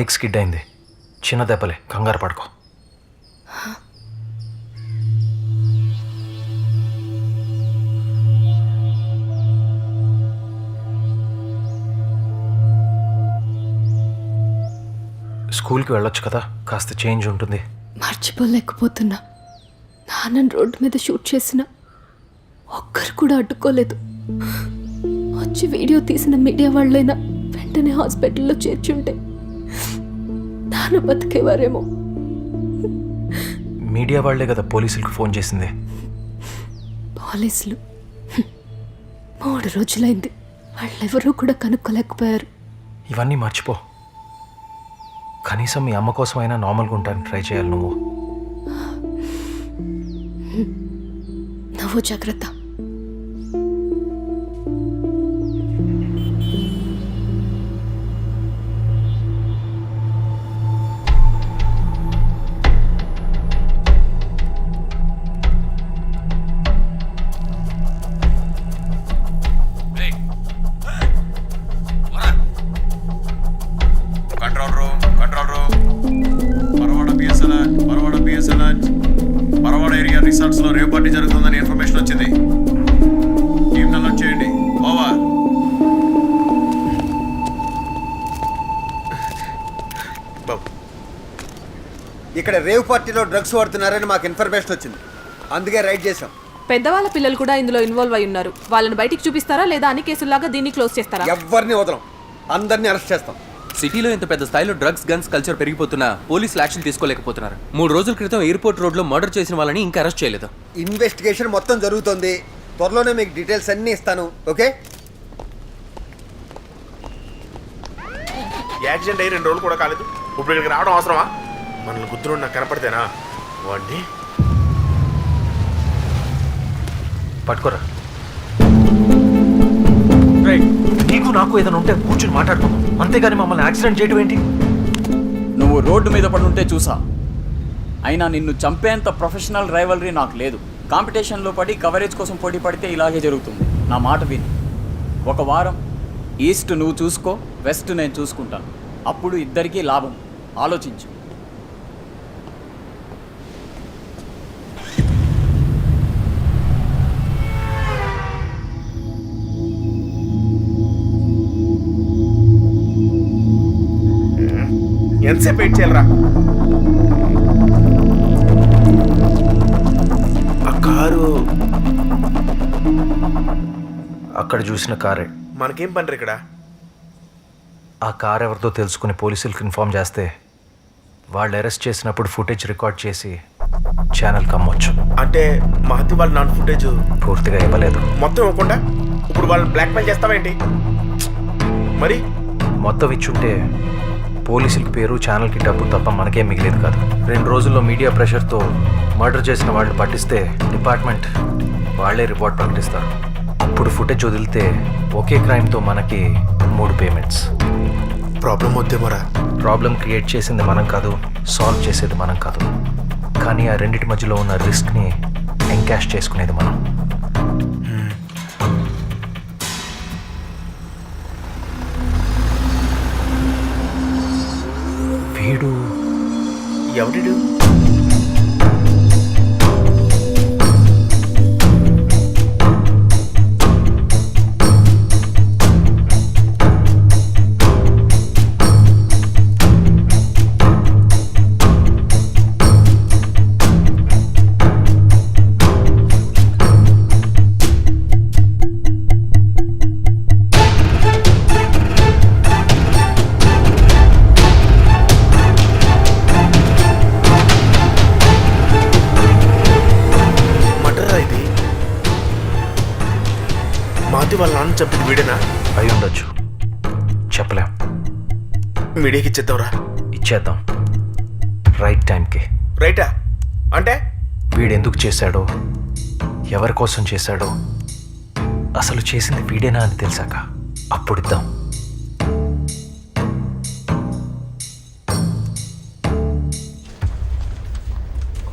Bike skid అయింది. చిన్న దెబ్బలే. కంగారు పడుకో. స్కూల్కి వెళ్ళొచ్చు కదా. కాస్త చేంజ్ ఉంటుంది. మర్చిపోలేకపోతున్నా. నాన్నని రోడ్డు మీద షూట్ చేసిన. ఒక్కరు కూడా అడ్డుకోలేదు. వచ్చి వీడియో తీసిన మీడియా వాళ్ళైనా వెంటనే హాస్పిటల్లో చేర్చుంటే నాన్న బతికేవారేమో. మీడియా వాళ్ళే కదా పోలీసులకు ఫోన్ చేసింది. పోలీసులు. మూడు రోజులైంది. వాళ్ళెవరూ కూడా కనుక్కోలేకపోయారు. ఇవన్నీ మర్చిపో. కనీసం మీ అమ్మ కోసమైనా నార్మల్గా ఉంటాను ట్రై చేయాలి నువ్వు. నువ్వు జాగ్రత్త. ఇక్కడ రేవ్ పార్టీలో డ్రగ్స్ వాడుతున్నారని మాకు ఇన్ఫర్మేషన్ వచ్చింది. అందుకే రైడ్ చేసాం పెద్దవాళ్ళ పిల్లలు కూడా ఇందులో ఇన్వాల్వ్ అయి ఉన్నారు. వాళ్ళని బయటికి చూపిస్తారా లేదా అన్ని కేసుల్లాగా దీన్ని క్లోజ్ చేస్తారా? ఎవరిని వదలం. అందరినీ అరెస్ట్ చేస్తాం. సిటీలో ఇంత పెద్ద స్థాయిలో డ్రగ్స్ గన్స్ కల్చర్ పెరిగిపోతున్నా పోలీసులు యాక్షన్ తీసుకోలేకపోతున్నారు. మూడు రోజుల క్రితం ఎయిర్పోర్ట్ రోడ్లో మర్డర్ చేసిన వాళ్ళని ఇంకా అరెస్ట్ చేయలేదు. ఇన్వెస్టిగేషన్ మొత్తం జరుగుతుంది. త్వరలోనే మీకు డీటెయిల్స్ అన్నీ ఇస్తాను. ఓకే? యాక్సిడెంట్ అయ్యి రెండు రోజులు కూడా కాలేదు. ఇప్పుడు ఇక్కడికి రావడం అవసరమా? మనల్ని గుర్తులు నాకు కనపడితేనా? వాడిని? పట్టుకోరా. నీకు నాకు ఏదైనా ఉంటే కూర్చుని మాట్లాడుకుందాం. అంతేగాని మమ్మల్ని యాక్సిడెంట్ చేయడం ఏంటి? నువ్వు రోడ్డు మీద పడుంటే చూసా. అయినా నిన్ను చంపేంత ప్రొఫెషనల్ రైవలరీ నాకు లేదు. కాంపిటీషన్లో పడి కవరేజ్ కోసం పోటీ పడితే ఇలాగే జరుగుతుంది. నా మాట విని. ఒక వారం ఈస్ట్ నువ్వు చూసుకో వెస్ట్ నేను చూసుకుంటాను. అప్పుడు ఇద్దరికీ లాభం. ఆలోచించు. ఎంతసేపు వెయిట్ చేయాలరా? ఆ కారు అక్కడ చూసిన కారే. మనకేం పని ఇక్కడ? ఆ కార్ ఎవరిదో తెలుసుకుని పోలీసులకు ఇన్ఫార్మ్ చేస్తే వాళ్ళు అరెస్ట్ చేసినప్పుడు ఫుటేజ్ రికార్డ్ చేసి ఛానల్కి అమ్మొచ్చు. అంటే మహతి వాళ్ళ నాన్ ఫుటేజ్ పూర్తిగా ఇవ్వలేదు. మొత్తం ఇవ్వకుండా ఇప్పుడు వాళ్ళని బ్లాక్ మెయిల్ చేస్తావేంటి మరి? మొత్తం ఇచ్చుంటే పోలీసులకి పేరు ఛానల్కి డబ్బు తప్ప మనకేం మిగిలేదు కాదు. రెండు రోజుల్లో మీడియా ప్రెషర్తో మర్డర్ చేసిన వాళ్ళు పట్టిస్తే డిపార్ట్మెంట్ వాళ్ళే రిపోర్ట్ ప్రకటిస్తారు. అప్పుడు ఫుటేజ్ వదిలితే ఒకే క్రైమ్తో మనకి మూడు పేమెంట్స్ ప్రాబ్లం వద్దేమోరా ప్రాబ్లం క్రియేట్ చేసింది మనం కాదు సాల్వ్ చేసేది మనం కాదు. కానీ ఆ రెండిటి మధ్యలో ఉన్న రిస్క్ని ఎంకాష్ చేసుకునేది మనం. dẫu nó đứng. ఇచ్చేద్దాంరా. ఇచ్చేద్దాం. రైట్ టైంకి రైటా అంటే? వీడెందుకు చేశాడో? ఎవరి కోసం చేశాడో? అసలు చేసింది వీడేనా అని తెలిసాక అప్పుడు ఇద్దాం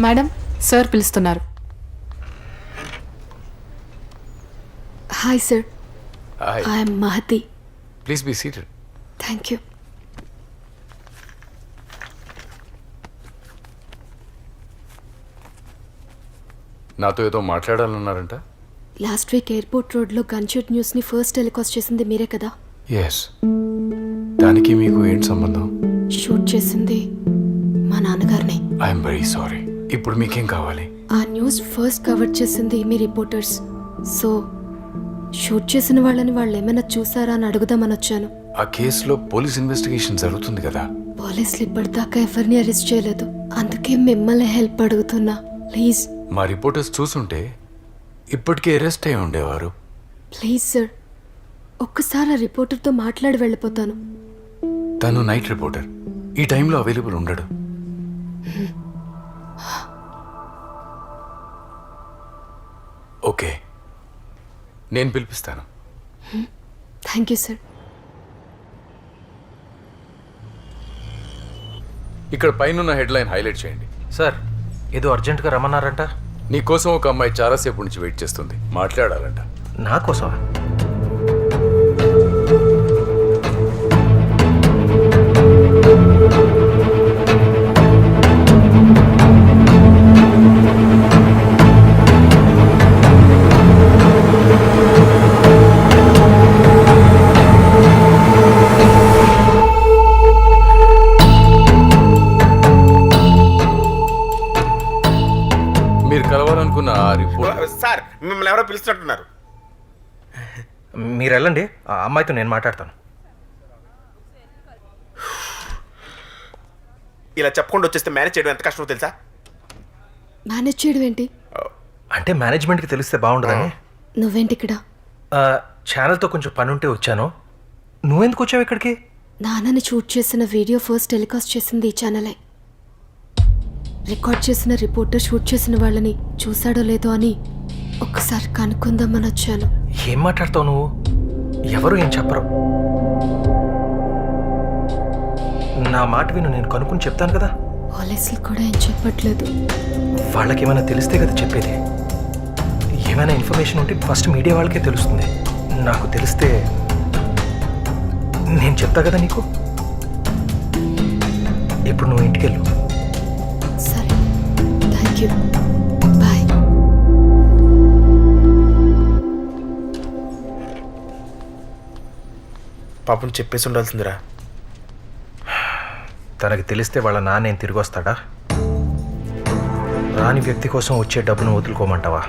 మేడం సార్ పిలుస్తున్నారు. Hi sir. I'm Mahathi Please be seated. Thank you నాతో ఏదో మాట్లాడాలన్నారంట? లాస్ట్ వీక్ ఎయిర్పోర్ట్ రోడ్లో గన్షూట్ న్యూస్ని ఫస్ట్ టెలికాస్ట్ చేసింది మీరే కదా? ఎస్ దానికి మీకు ఏంటి సంబంధం? షూట్ చేసింది మా నాన్నగారిని. ఐఎమ్ వెరీ సారీ ఇప్పుడు మీకేం కావాలి? ఆ న్యూస్ ఫస్ట్ కవర్ చేసింది మీ రిపోర్టర్స్ సో షూట్ చేసిన వాళ్ళని వాళ్ళు ఏమైనా చూసారా అని అడుగుదామని వచ్చాను. ఆ కేసులో పోలీస్ ఇన్వెస్టిగేషన్ జరుగుతుంది కదా? పోలీసులు ఇప్పటిదాకా ఎవరిని అరెస్ట్ చేయలేదు. అందుకే మిమ్మల్ని హెల్ప్ అడుగుతున్నా. ప్లీజ్ మా రిపోర్టర్స్ చూసుంటే ఇప్పటికే అరెస్ట్ అయి ఉండేవారు. ప్లీజ్ సార్ ఒక్కసారి ఆ రిపోర్టర్తో మాట్లాడి వెళ్ళిపోతాను. తను నైట్ రిపోర్టర్. ఈ టైంలో అవైలబుల్ ఉండడు. ఓకే. నేను పిలిపిస్తాను. Thank you sir. ఇక్కడ పైన హెడ్లైన్ హైలైట్ చేయండి. సార్ ఏదో అర్జెంటుగా రమ్మన్నారంట? నీకోసం ఒక అమ్మాయి చాలాసేపు నుంచి వెయిట్ చేస్తుంది. మాట్లాడాలంట. నా కోసం మిమ్మల్ని ఎవరో పిలుస్తున్నట్టున్నారు. మీరు వెళ్ళండి. ఆ అమ్మాయితో నేను మాట్లాడతాను. ఇలా చెప్పకుండా వచ్చేస్తే మేనేజ్ చేయడం ఎంత కష్టమో తెలుసా? మేనేజ్ చేయడం ఏంటి? అంటే మేనేజ్మెంట్కి తెలిస్తే బాగుండదని. నువ్వేంటి ఇక్కడ? ఆ, ఛానల్తో కొంచెం పని ఉంటే వచ్చాను. నువ్వెందుకు వచ్చావు ఇక్కడికి? నాన్నని షూట్ చేసిన వీడియో ఫస్ట్ టెలికాస్ట్ చేసింది ఈ ఛానలే రికార్డ్ చేసిన రిపోర్టర్ షూట్ చేసిన వాళ్ళని చూశాడో లేదో అని ఒక్కసారి కనుక్కుందామని వచ్చాను. ఏం మాట్లాడతావు నువ్వు? ఎవరు ఏం చెప్పరు? నా మాట విను నేను కనుక్కుని చెప్తాను కదా. పోలీసులు కూడా ఏం చెప్పట్లేదు. వాళ్ళకి ఏమైనా తెలిస్తే కదా చెప్పేది. ఏమైనా ఇన్ఫర్మేషన్ ఉంటే ఫస్ట్ మీడియా వాళ్ళకే తెలుస్తుంది. నాకు తెలిస్తే నేను చెప్తా కదా నీకు? ఇప్పుడు నువ్వు ఇంటికి వెళ్ళు సరే. థ్యాంక్ యూ పాపం చెప్పేసి ఉండాల్సిందిరా. తనకి తెలిస్తే వాళ్ళ నాన్న ఏం తిరిగి వస్తాడా? రాని వ్యక్తి కోసం వచ్చే డబ్బును వదులుకోమంటావా?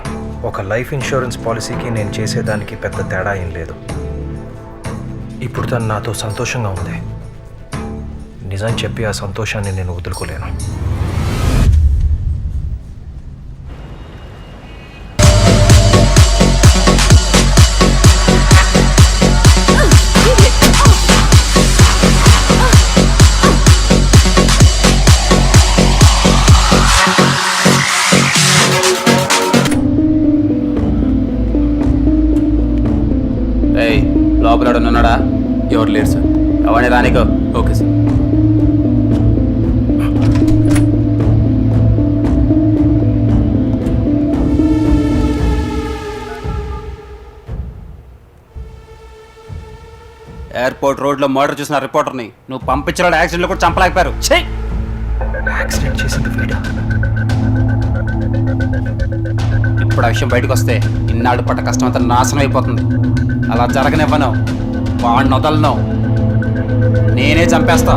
ఒక లైఫ్ ఇన్సూరెన్స్ పాలసీకి నేను చేసేదానికి పెద్ద తేడా ఏం లేదు. ఇప్పుడు తను నాతో సంతోషంగా ఉంది. నిజం చెప్పి ఆ సంతోషాన్ని నేను వదులుకోలేను. ఎవరు లేరు సార్. ఎవరిని రానికో. Okay sir. ఎయిర్పోర్ట్ రోడ్లో మర్డర్ చూసిన రిపోర్టర్ని నువ్వు పంపించిన యాక్సిడెంట్లో కూడా చంపలేకపోయారు. యాక్సిడెంట్ చేసింది ఇప్పుడు ఆ విషయం బయటకు వస్తే ఇన్నాళ్ళు పట్ట కష్టం అంతా నాశనం అయిపోతుంది. అలా జరగనివ్వను. వాడిని వదలను నేనే చంపేస్తా.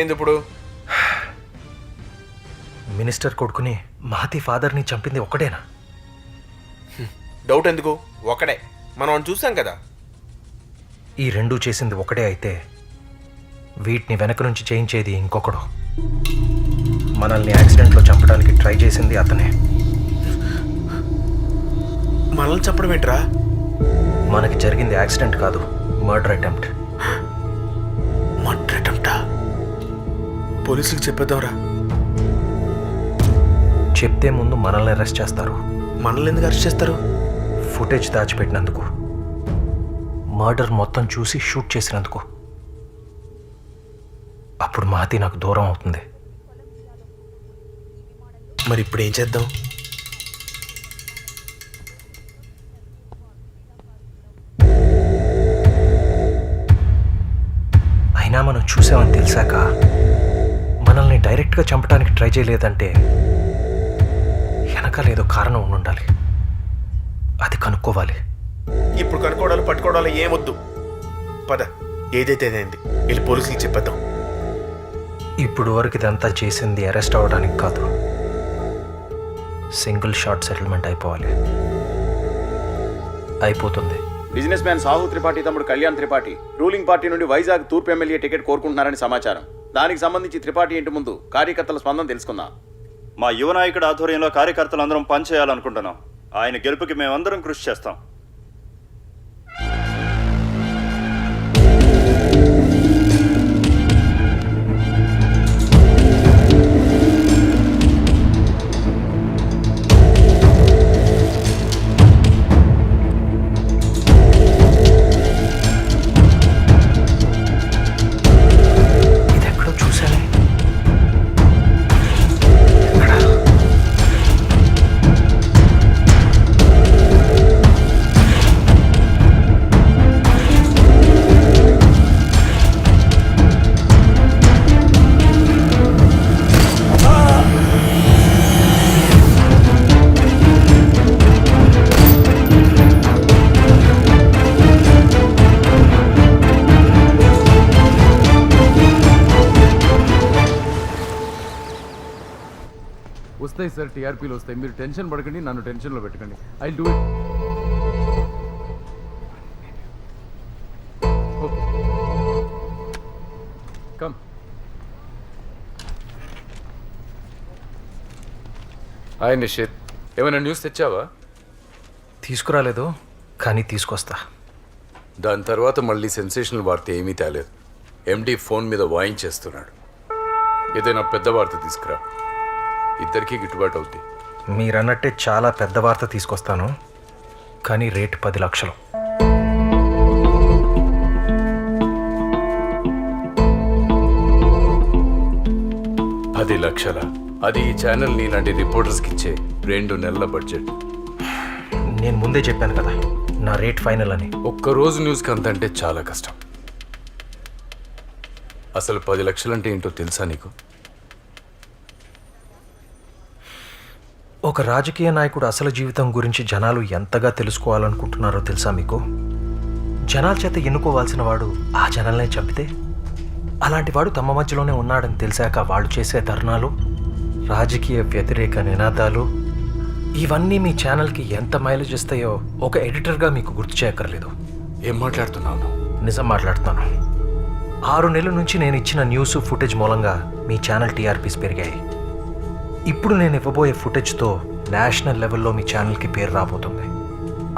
ఏమైంది ఇప్పుడు? మినిస్టర్ కొడుకుని మహతి ఫాదర్ని చంపింది ఒకడేనా డౌట్ ఎందుకు? ఒకడే మనం చూసాం కదా. ఈ రెండు చేసింది ఒకటే అయితే వీటిని వెనక నుంచి చేయించేది ఇంకొకడు. మనల్ని యాక్సిడెంట్లో చంపడానికి ట్రై చేసింది అతనే. మనల్ని చెప్పడం ఏంట్రా? మనకి జరిగింది యాక్సిడెంట్ కాదు మర్డర్ అటెంప్ట్. పోలీసులకు చెప్పేద్దాంరా. చెప్తే ముందు మనల్ని అరెస్ట్ చేస్తారు. మనల్ని ఎందుకు అరెస్ట్ చేస్తారు? ఫుటేజ్ దాచిపెట్టినందుకు. మర్డర్ మొత్తం చూసి షూట్ చేసినందుకు. అప్పుడు మాతి నాకు దూరం అవుతుంది. మరి ఇప్పుడు ఏం చేద్దాం? అయినా మనం చూసామని తెలిసాక డైరెక్ట్గా చంపడానికి ట్రై చేయలేదంటే వెనకాల ఏదో కారణం ఉండి ఉండాలి. అది కనుక్కోవాలి. ఇప్పుడు కనుక్కోవడాలు పట్టుకోవడాలు ఏమొద్దు. పద ఏదైతే అయింది వెళ్ళి పోలీసులకు చెప్పేద్దాం. ఇప్పుడు వరకు ఇదంతా చేసింది అరెస్ట్ అవ్వడానికి కాదు. సింగిల్ షార్ట్ సెటిల్మెంట్ అయిపోవాలి. అయిపోతుంది. బిజినెస్ మ్యాన్ సాహు త్రిపాఠి తమ్ముడు కళ్యాణ్ త్రిపాఠి రూలింగ్ పార్టీ నుండి వైజాగ్ తూర్పు ఎమ్మెల్యే టికెట్ కోరుకుంటున్నారని సమాచారం. దానికి సంబంధించి త్రిపాఠి ఇంటి ముందు కార్యకర్తల స్పందన తెలుసుకుందాం. మా యువ నాయకుడి ఆధ్వర్యంలో కార్యకర్తలు అందరం పనిచేయాలనుకుంటున్నాం. ఆయన గెలుపుకి మేమందరం కృషి చేస్తాం. వస్తాయి సార్ టీఆర్పీలు వస్తాయి. మీరు టెన్షన్ పడకండి నన్ను టెన్షన్లో పెట్టకండి. I do it okay come hi Nishith ఏమైనా న్యూస్ తెచ్చావా? తీసుకురాలేదు కానీ తీసుకొస్తా. దాని తర్వాత మళ్ళీ సెన్సేషనల్ వార్త ఏమీ తేలేదు. ఎండి ఫోన్ మీద వాయించేస్తున్నాడు. ఏదైనా పెద్ద వార్త తీసుకురా. ఇద్దరికీ గిట్టుబాటు అవుద్ది. మీరన్నట్టే చాలా పెద్ద వార్త తీసుకొస్తాను కానీ రేటు పది లక్షలు. పది లక్షల. అది ఈ ఛానల్ నీలాంటి రిపోర్టర్స్కి ఇచ్చే రెండు నెలల బడ్జెట్. నేను ముందే చెప్పాను కదా నా రేట్ ఫైనల్ అని. ఒక్క రోజు న్యూస్కి అంత అంటే చాలా కష్టం. అసలు పది లక్షలంటే ఏంటో తెలుసా నీకు? ఒక రాజకీయ నాయకుడు అసలు జీవితం గురించి జనాలు ఎంతగా తెలుసుకోవాలనుకుంటున్నారో తెలుసా మీకు? జనాల చేత ఎన్నుకోవాల్సిన వాడు ఆ జనాలనే చంపితే? అలాంటి వాడు తమ మధ్యలోనే ఉన్నాడని తెలిసాక వాళ్ళు చేసే ధర్నాలు రాజకీయ వ్యతిరేక నినాదాలు ఇవన్నీ మీ ఛానల్కి ఎంత మైలేజ్ ఇస్తాయో ఒక ఎడిటర్గా మీకు గుర్తు చేయక్కర్లేదు. ఏం మాట్లాడుతున్నావు నువ్వు? నిజం మాట్లాడుతున్నాను. ఆరు నెలల నుంచి నేను ఇచ్చిన న్యూస్ ఫుటేజ్ మూలంగా మీ ఛానల్ టీఆర్పీస్ పెరిగాయి. ఇప్పుడు నేను ఇవ్వబోయే ఫుటేజ్తో నేషనల్ లెవెల్లో మీ ఛానల్కి పేరు రాబోతుంది.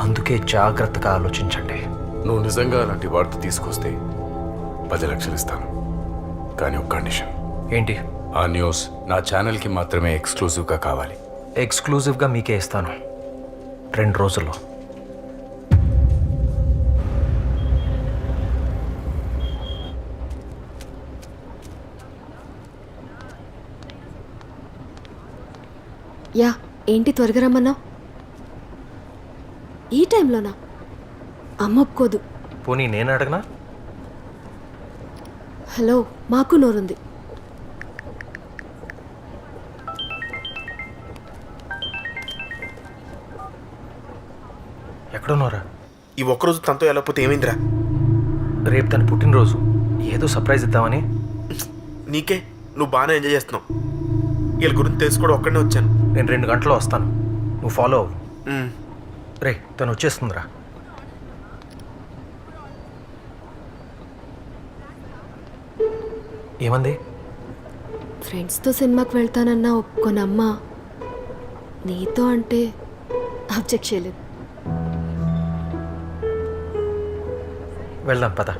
అందుకే జాగ్రత్తగా ఆలోచించండి. నువ్వు నిజంగా అలాంటి వార్త తీసుకొస్తే పది లక్షలు ఇస్తాను. కానీ ఒక కండిషన్. ఏంటి? ఆ న్యూస్ నా ఛానల్కి మాత్రమే ఎక్స్క్లూజివ్గా కావాలి. ఎక్స్క్లూజివ్గా మీకే ఇస్తాను. రెండు రోజుల్లో. యా ఏంటి త్వరగా రమ్మన్నావు? ఈ టైంలోనా? అమ్మ ఒప్పుకోదు. పోనీ నేను అడగనా? హలో మాకు నోరుంది. ఎక్కడున్నారా ఈ ఒక్కరోజు తనతో వెళ్ళకపోతే ఏమైందిరా? రేపు తన పుట్టినరోజు. ఏదో సర్ప్రైజ్ ఇద్దామని. నీకే నువ్వు బాగానే ఎంజాయ్ చేస్తున్నావు. వీళ్ళ గురించి తెలుసుకోవడం ఒక్కడనే వచ్చాను. నేను రెండు గంటలు వస్తాను. నువ్వు ఫాలో అవ్వు. రే తను వచ్చేస్తుందిరా. ఏమంది? ఫ్రెండ్స్తో సినిమాకి వెళ్తానన్నా ఒప్పుకోనమ్మా నీతో అంటే అబ్జెక్ట్ చేయలేదు. వెళ్దాం పద.